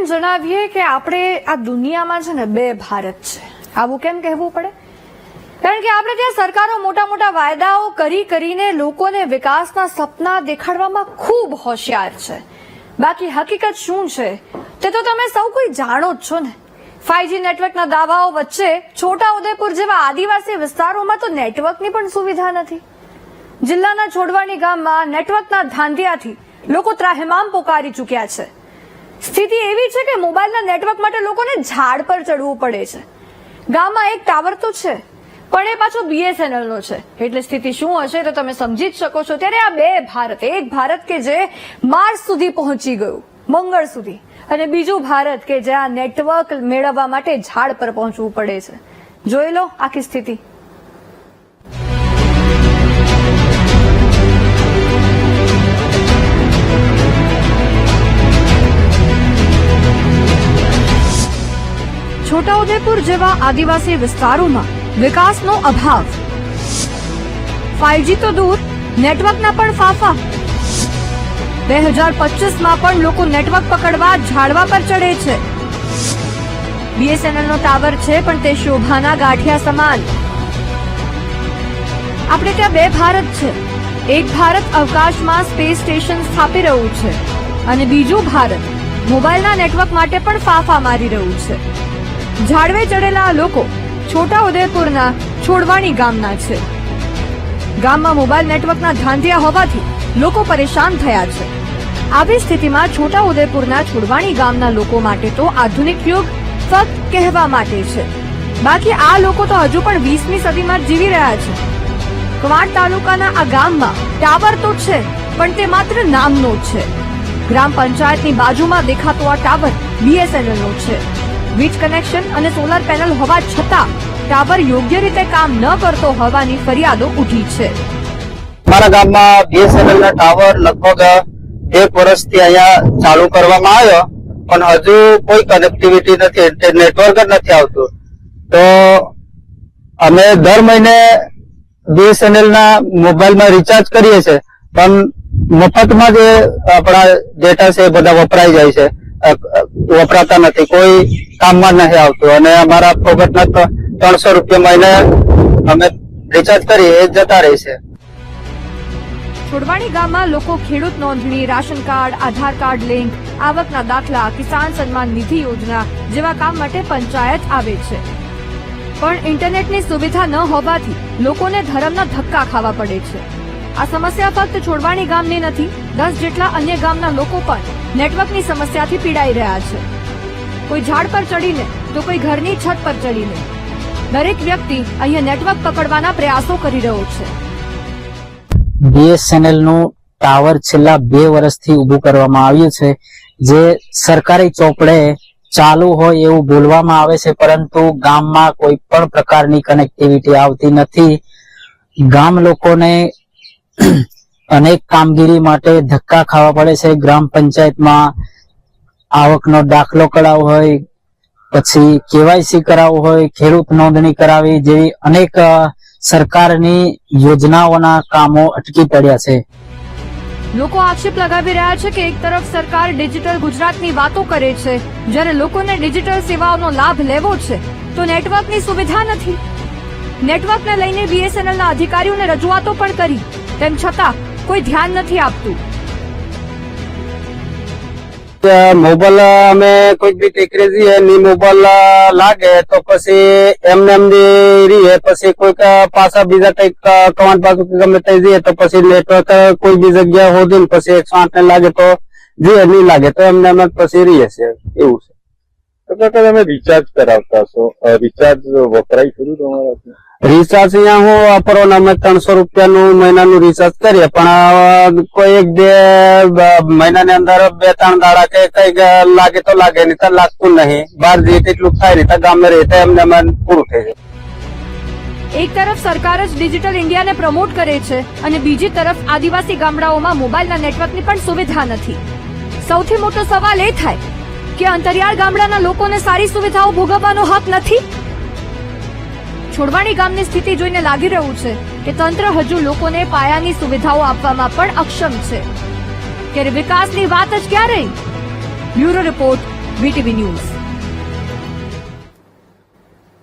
કેમ જણાવીએ કે આપણે આ દુનિયામાં છે ને બે ભારત છે. આવું કેમ કહેવું પડે? કારણ કે આપણે ત્યાં સરકારો મોટા મોટા વાયદાઓ કરી કરીને લોકોને વિકાસના સપના દેખાડવામાં ખૂબ હોશિયાર છે. બાકી હકીકત શું છે? તે તો તમે સૌ કોઈ જાણો જ છો ને. ફાઈવજી નેટવર્કના દાવાઓ વચ્ચે છોટા ઉદેપુર જેવા આદિવાસી વિસ્તારોમાં તો નેટવર્કની પણ સુવિધા નથી. જિલ્લાના છોડવાણી ગામમાં નેટવર્કના ધાંધિયાથી લોકો ત્રાહેમામ પોકારી ચૂક્યા છે. સ્થિતિ એવી છે કે મોબાઈલના નેટવર્ક માટે લોકોને ઝાડ પર ચડવું પડે છે. ગામમાં એક ટાવર તો છે, પણ એ પાછો બીએસએનએલ નો છે. એટલે સ્થિતિ શું હશે તો તમે સમજી જ શકો છો. ત્યારે આ બે ભારત, એક ભારત કે જે માર્સ સુધી પહોંચી ગયું, મંગળ સુધી, અને બીજું ભારત કે જ્યાં નેટવર્ક મેળવવા માટે ઝાડ પર પહોંચવું પડે છે. જોઈ લો આખી સ્થિતિ. છોટાઉદેપુર જેવા આદિવાસી વિસ્તારોમાં વિકાસનો અભાવ. ફાઈવજી તો દૂર, નેટવર્કના પણ ફાફા. બે હજાર પચીસમાં પણ લોકો નેટવર્ક પકડવા, ઝાડવા પર ચડે છે. બીએસએનએલ નો ટાવર છે, પણ તે શોભાના ગાંઠિયા સમાન. આપણે ત્યાં બે ભારત છે. એક ભારત અવકાશમાં સ્પેસ સ્ટેશન સ્થાપી રહ્યું છે અને બીજું ભારત મોબાઈલના નેટવર્ક માટે પણ ફાફા મારી રહ્યું છે. ઝાડવે ચડેલા લોકો છોટા ઉદયપુરના છોડવાણી ગામના છે. ગામમાં મોબાઈલ નેટવર્કના ધાંધિયા હોવાથી લોકો પરેશાન થયા છે. આવી સ્થિતિમાં છોટા ઉદયપુરના છોડવાણી ગામના લોકો માટે તો આધુનિક યુગ ફક્ત કહેવા માટે છે. બાકી આ લોકો તો હજુ પણ વીસમી સદીમાં જીવી રહ્યા છે. કવાંટ તાલુકાના આ ગામમાં ટાવર તો છે, પણ તે માત્ર નામનો છે. ગ્રામ પંચાયતની બાજુમાં દેખાતો આ ટાવર બીએસએનએલ નો છે. વીજ કનેક્શન અને સોલાર પેનલ હોવા છતાં ટાવર યોગ્ય રીતે કામ ન કરતો હોવાની ફરિયાદો ઉઠી છે. અમારા ગામમાં બીએસએનએલ ના ટાવર લગભગ એક વર્ષથી અહીંયા ચાલુ કરવામાં આવ્યો, પણ હજુ કોઈ કનેક્ટિવિટી નથી નેટવર્ક જ નથી આવતું. તો અમે દર મહિને બીએસએનએલ ના મોબાઈલમાં રિચાર્જ કરીએ છીએ, પણ મફતમાં જે આપણા ડેટા છે એ બધા વપરાઈ જાય છે. વપરાતા નથી. કોઈ કામમાં નથી આવતું. અને અમારા ફોગટના ત્રણસો રૂપિયા મહિને અમે રિચાર્જ કરીએ, એ જતા રહે છે. છોડવાણી ગામમાં લોકો ખેડૂત નોંધણી, ration card, Aadhaar card link, આવકના દાખલા, કિસાન સન્માન નિધિ યોજના જેવા કામ માટે પંચાયત આવે છે. પણ ઇન્ટરનેટની સુવિધા ન હોવાથી લોકોને ધરમના ધક્કા ખાવા પડે છે. આ સમસ્યા ફક્ત છોડવાણી ગામની નથી, દસ જેટલા અન્ય ગામના લોકો પણ નેટવર્કની સમસ્યાથી પીડાઈ રહ્યા છે. કોઈ ઝાડ પર ચડીને, તો કોઈ ઘરની છત પર ચડીને. દરેક વ્યક્તિ અહીંયા નેટવર્ક પકડવાના પ્રયાસો કરી રહ્યો છે. બીએસએનએલનું ટાવર છેલ્લા બે વર્ષથી ઊભું કરવામાં આવ્યું છે, જે સરકારી ચોપડે ચાલુ હોય એવું બોલવામાં આવે છે, પરંતુ ગામમાં કોઈ પણ પ્રકારની કનેક્ટિવિટી આવતી નથી. ગામ લોકોને અનેક કામગીરી માટે ધક્કા ખાવા પડે છે. ગ્રામ પંચાયતમાં આવકનો દાખલો કરાવવો હોય, પછી કેવાયસી કરાવવું હોય, ખેડૂત નોંધણી કરાવી જેવી અનેક સરકારની યોજનાઓના કામો અટકી પડ્યા છે. લોકો આક્ષેપ લગાવી રહ્યા છે કે એક તરફ સરકાર ડિજિટલ ગુજરાતની વાતો કરે છે, જ્યારે લોકોને ડિજિટલ સેવાઓનો લાભ લેવો છે, તો નેટવર્કની સુવિધા નથી. નેટવર્કને લઈને બીએસએનએલના અધિકારીઓને રજૂઆતો પણ કરી. તેમ છતાં કોઈ ધ્યાન નથી આપતું. મોબાઈલ અમે કોઈક બી ટેકરે જઈએ ની મોબાઈલ લાગે તો પછી એમને એમ બી રહીએ પછી કોઈક પાછા બીજા કંઈક કવાંટ પાછું કે ગમે તે જઈએ, તો પછી નેટવર્ક કોઈ બી જગ્યા હોતું ને પછી એકસો આઠ ને લાગે તો જઈએ, નહીં લાગે તો એમને એમ જ પછી રહીએ છે એવું છે. તો કાકા તમે રિચાર્જ કરાવતા છો રિચાર્જ વપરાય ખરું તમારા રિચાર્જ અહીંયા હું વાપરો અમે ત્રણસો રૂપિયાનું મહિનાનું રિચાર્જ કરીએ પણ કોઈ એક બે મહિનાની અંદર બે ત્રણ દાડા કે કઈ લાગે તો લાગે નહીં તો લાગતું નહીં. બહાર જઈએ તેટલું થાય નહીં તો ગામે રહીએ તો એમને અમે પૂરું થઈ જાય. એક તરફ સરકાર જ ડિજિટલ ઇન્ડિયાને પ્રમોટ કરે છે અને બીજી તરફ આદિવાસી ગામડાઓમાં મોબાઈલના નેટવર્કની પણ સુવિધા નથી. સૌથી મોટો સવાલ એ થાય કે અંતરિયાળ ગામડાના લોકોને સારી સુવિધાઓ ભોગવવાનો હક નથી? છોડવાણી ગામની સ્થિતિ જોઈને લાગી રહ્યું છે કે તંત્ર હજુ લોકોને પાયાની સુવિધાઓ આપવામાં પણ અક્ષમ છે. ત્યારે વિકાસની વાત જ ક્યાં રહી બ્યુરો રિપોર્ટ, વીટીવી ન્યૂઝ.